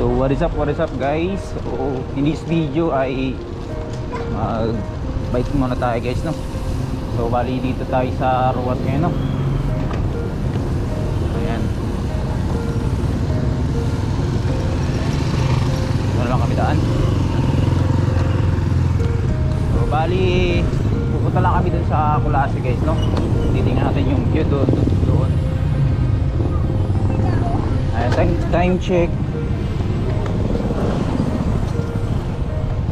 So what is up, what is up guys? So in this video ay mag bike muna tayo guys no. So bali dito tayo sa Ruwat ngayon no. Ayan. Dito na lang kami daan. So bali pupunta lang kami dun sa Kulase guys no. Titingnan natin yung view doon doon. Ayan, time, time check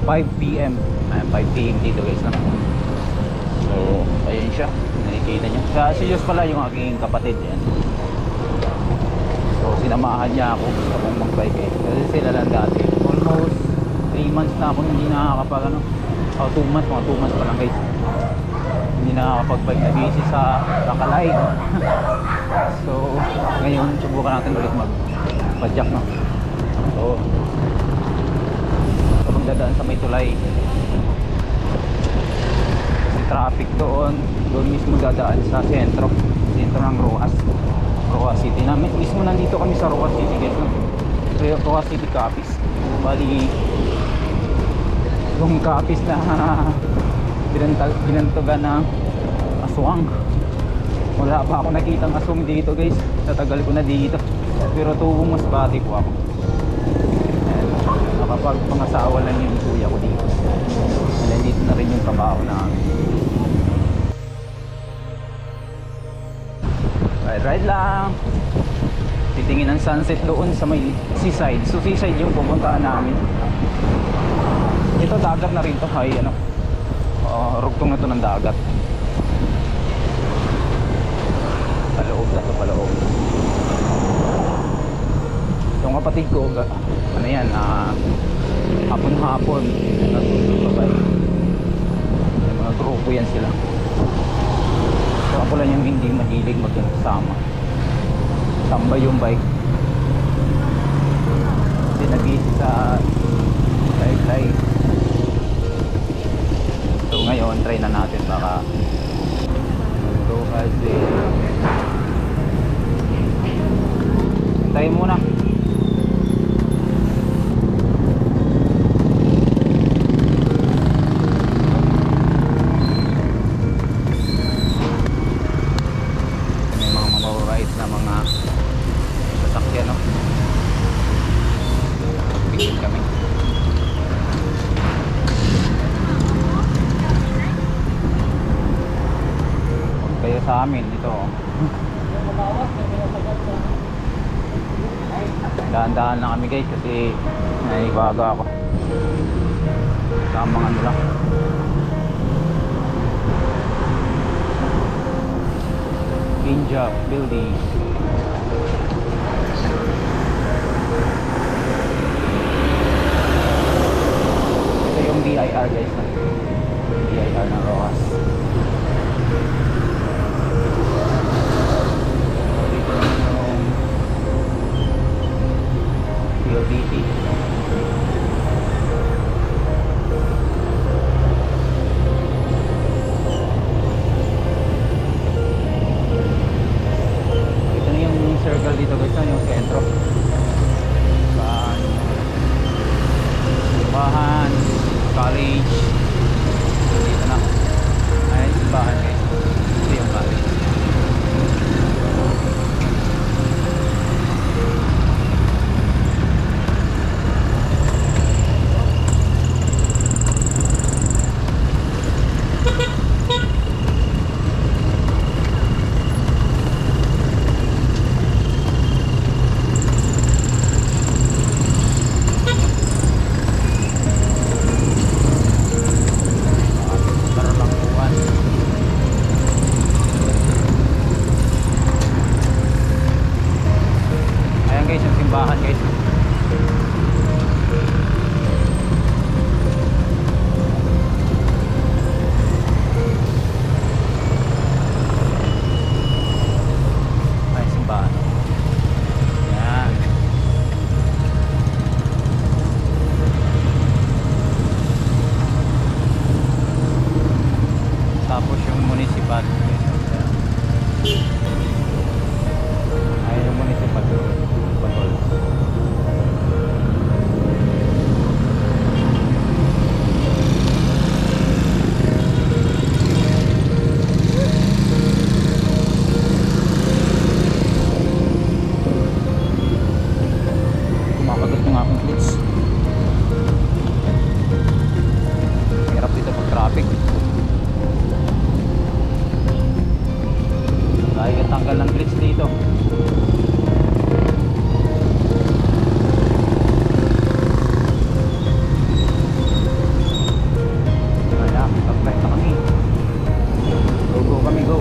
5pm Ayan, 5pm dito guys no? so ayun siya. Nakikita nyo sa Diyos pala yung aking kapatid yan so sinamahan niya ako. Gusto kong mag-bike eh. Kasi sila lang dati. Almost 3 months na ako hindi nakakapag ano oh 2 months mga 2 months pa lang guys. Hindi nakakapag-bike na busy sa Kakalay so ngayon subukan natin ulit mag padjak no? So dadaan sa may tulay. Kasi traffic doon. Doon mismo dadaan sa sentro. Sentro ng Rojas Rojas City na. Mismo nandito kami sa Rojas City guys no? Ro- Rojas City Capiz. Bali yung Capiz na binantugan ng aswang. Wala pa ako nakitang aswang dito guys. Tatagal ko na dito. Pero tuwong mas bati po ako nakapagpangasawa lang yung kuya ko dito. And then dito na rin yung trabaho namin. Ride ride lang. Titingin ng sunset doon sa may seaside. So seaside yung pupuntaan namin. Ito dagat na rin to. Ay ano? Uh, rugtong na to ng dagat. Paloob na to paloob yung kapatid ko ano yan ah, hapon hapon nagtutubay mga grupo yan sila. So ako lang yung hindi mahilig magkasama tambay yung bike. Kasi nag-busy sa live live so ngayon try na natin baka so kasi hintayin muna may mga mababait na mga sasakyan no Bigyan kami Huwag kayo sa amin dito oh. Dahan-dahan lang kami guys kasi naibaga ako Tamang ano lang Kinja Building Ito yung BIR guys? BIR ng Rojas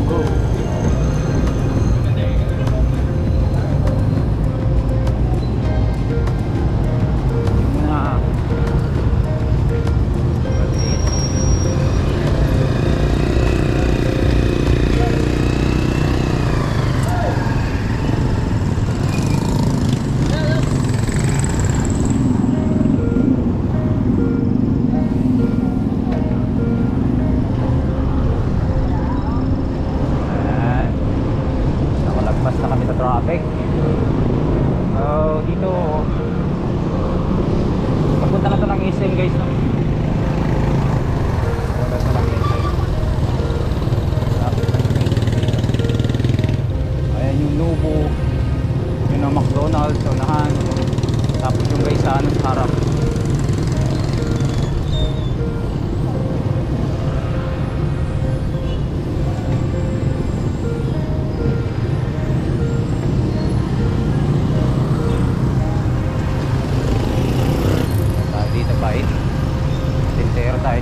go. Ah, oh, dito papunta na to ng Ising guys?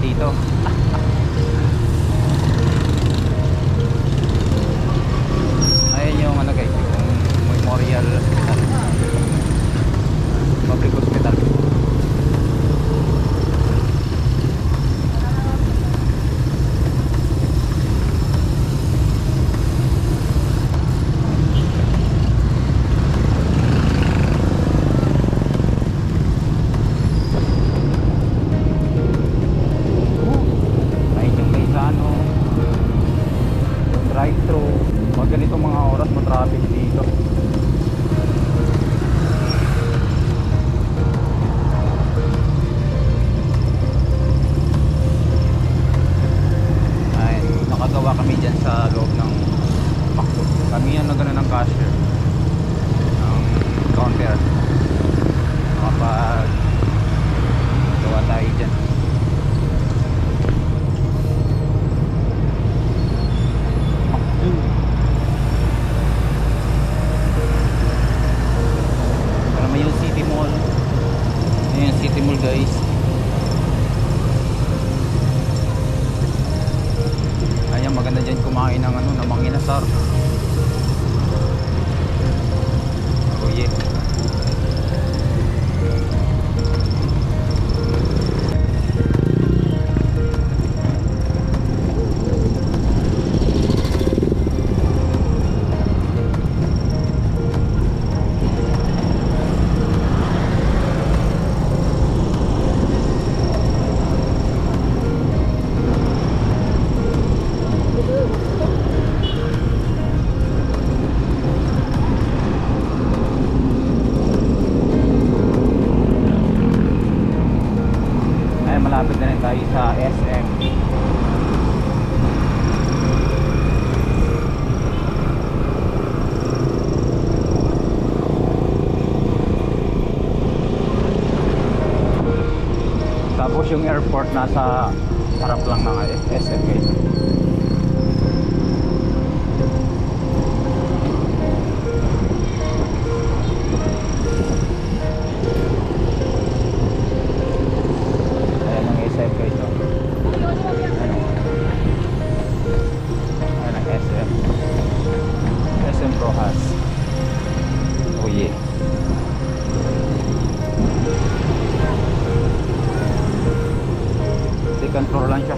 dito. Tapos yung airport nasa harap lang ng SMK. lang siya.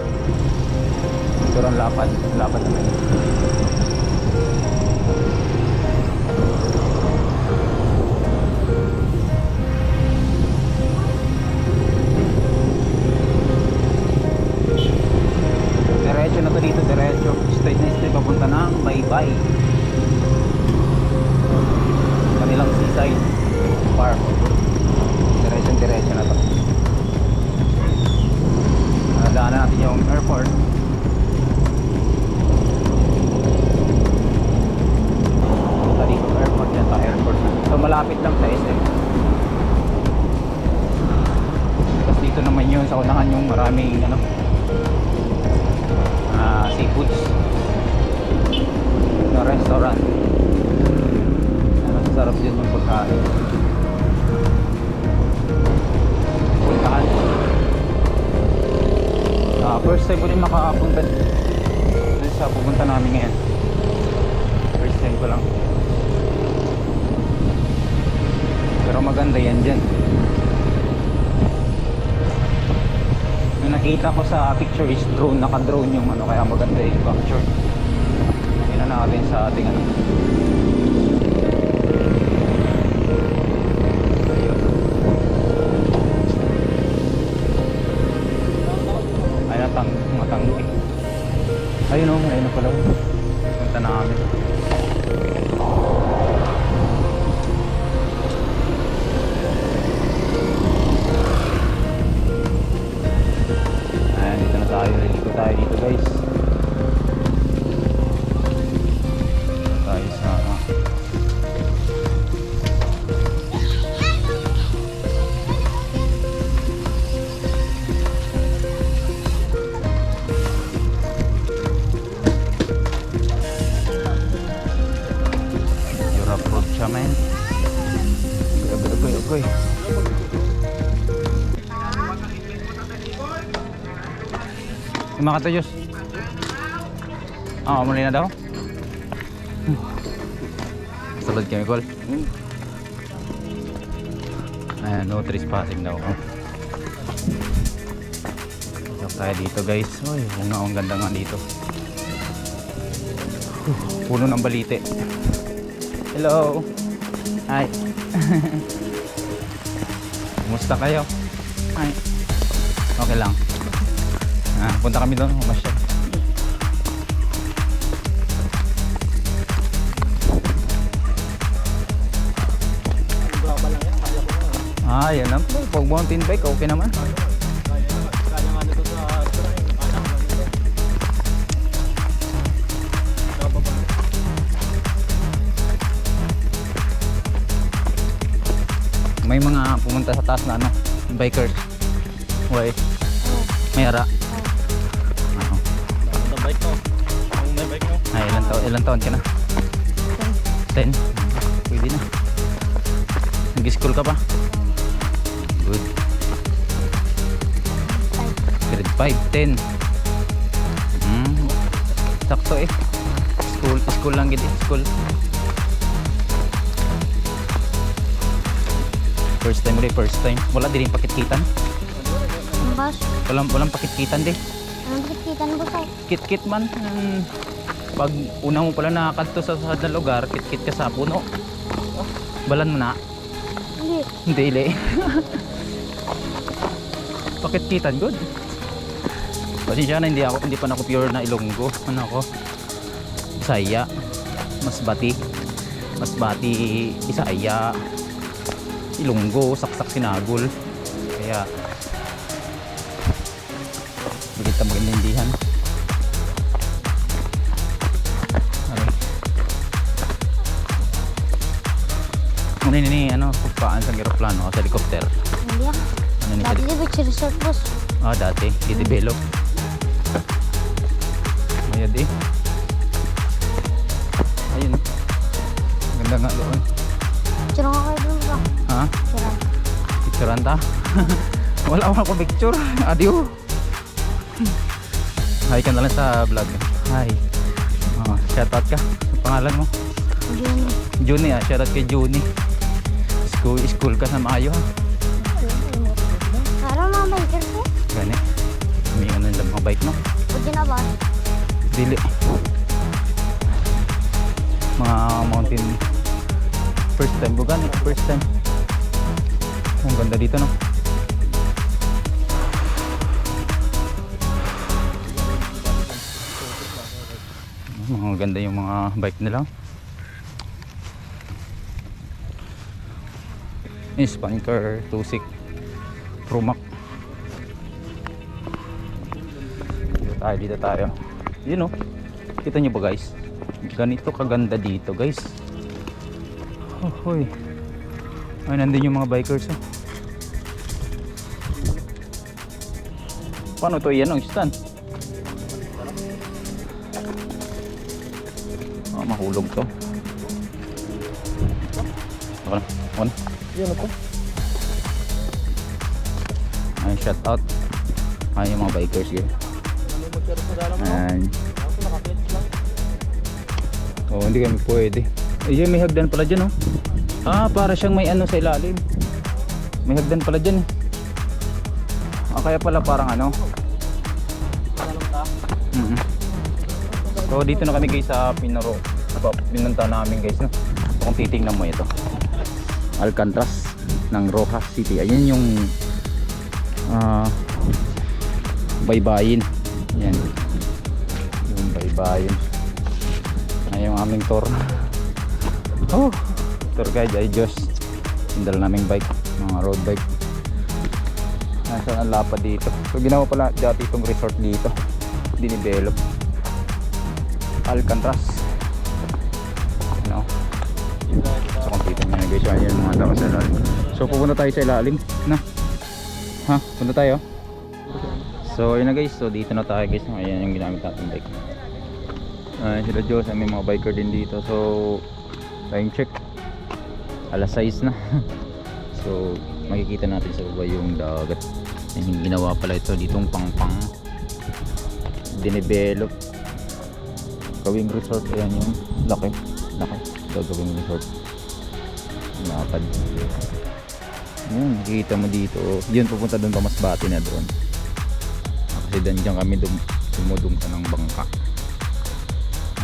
Sobrang lapad lapad naman diretso na to dito diretso. Straight na straight papunta ng baybay. Kanilang seaside park. Diretso diretso na to. Puntahan natin yung airport. Punta dito airport yan pa airport. So malapit lang sa SM eh. Tapos dito naman yun sa unahan yung maraming ano uh, seafoods. Na restaurant. Ano sarap yun yung pagkain. Time ko din makapunta dun sa pupunta namin ngayon. First time ko lang. Pero maganda yan dyan. Yung nakita ko sa picture is drone naka drone yung ano kaya maganda yung capture yun na natin sa ating ano Yung mga katayos. Oo, muli na daw. Salad kami, Col. Ayan, no trespassing daw. Ito tayo dito, guys. Uy, ang ang ganda nga dito. Puno ng balite. Hello. Hi. Kumusta kayo? Hi. Okay lang. Punta kami doon, umasyal. Ah, yan lang. Pag mountain bike, okay naman. May mga pumunta sa taas na ano, bikers. Why? May ara. Taon, ilan taon ka na? 10. Pwede na. Nag-school ka pa? Good. Grade 5, 10. Hmm. Sakto eh. School, school lang gid. School. First time ulit, first time. Wala din pakitkitan. Bas, Walang, walang pakitkitan di. anong kikitan mo sa Kit-kit man. Hmm. Pag una mo pala nakakadto sa sa na lugar, kit-kit ka sa puno. Balan mo na. Hindi. Hindi, ili. Pakit-kitan, good. Pasensya na, hindi ako, hindi pa ako pure na Ilonggo. Ano ako? Isaya. Masbati. Masbati, Isaya. Ilonggo, saksak sinagol. Kaya, hindi kita magandindihan. Ano yun ni ano, pagpaan sa aeroplano sa helicopter. Hindi ah. Ano ni Dati di si resort boss? Ah, dati, i-develop. Mayad eh. Ayun. Ganda nga doon. Tsura nga kayo dun ba? Ha? Tsura. Picturean ta? Wala ako picture. Adiyo. Hi ka na lang sa vlog. Hi. Oh, shoutout ka. Ang pangalan mo? Yun. Juni ah. Shoutout kay Juni. School, school ka sa maayo ha. Parang mga biker ko. Gani. May ano lang mga bike no? Pwede na ba? Dili. Mga mountain first time bugan eh. First time. Ang ganda dito no. Mga ganda yung mga bike nila. Spanker 26 Pro Max. Dito tayo, dito tayo. Yun oh. Kita nyo ba guys? Ganito kaganda dito guys. Oh, hoy. Ay, nandun yung mga bikers oh. Paano to yan ang stand? Ah, mahulog to. Okay na. Yan ako. Ay, shout out. Ay, yung mga bikers yun. Ayan. Oo, hindi kami pwede. Ay, may hagdan pala dyan, oh. Ah, para siyang may ano sa ilalim. May hagdan pala dyan. Ah, kaya pala parang ano. Mm So, dito na kami guys sa Pinaro. Pinunta namin guys, no. Kung titingnan mo ito. Alcantras ng Rojas City. Ayan yung ah baybayin. Yan. Yung baybayin. Ayan yung aming tour. Oh, tour guide ay Diyos. Yung naming bike, mga road bike. Nasa ang lapad dito. So ginawa pala dati itong resort dito. Dinidevelop. Alcantras. You know? So kita nyo guys, yan yung mga tao sa ilalim. So pupunta tayo sa ilalim. Na? Ha? Punta tayo? So yun na guys, so dito na tayo guys. Ayan yung ginamit natin bike. Ayan sila Diyos, may mga biker din dito. So time check. Alas 6 na. so makikita natin sa baba yung dagat. Yung ginawa pala ito ditong pangpang dinevelop gawing resort ayan yung laki laki gagawing resort lapad yun nakikita mo dito yun pupunta doon pa mas bati na doon Ah, kasi dan dyan kami dum dumudungka ng bangka.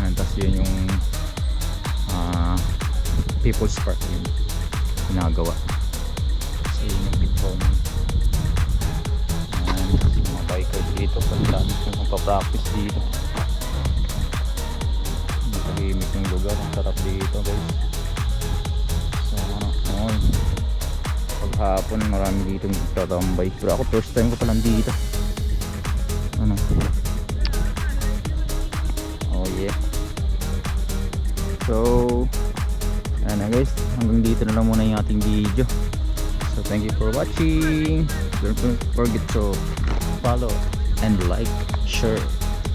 Ayan tapos yun yung ah people's park yun ginagawa. Kasi yun yung pitong. Ayan mga bikers dito pagdami kung magpa-practice dito. Tahimik yung lugar. Ang sarap dito guys. Paghapon marami dito tatambay. Pero ako first time ko palang dito. Ano? Oh yeah. So, ano na guys. Hanggang dito na lang muna yung ating video. So thank you for watching. Don't forget to follow and like, share,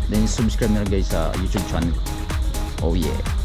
then subscribe na guys sa YouTube channel. Oh yeah.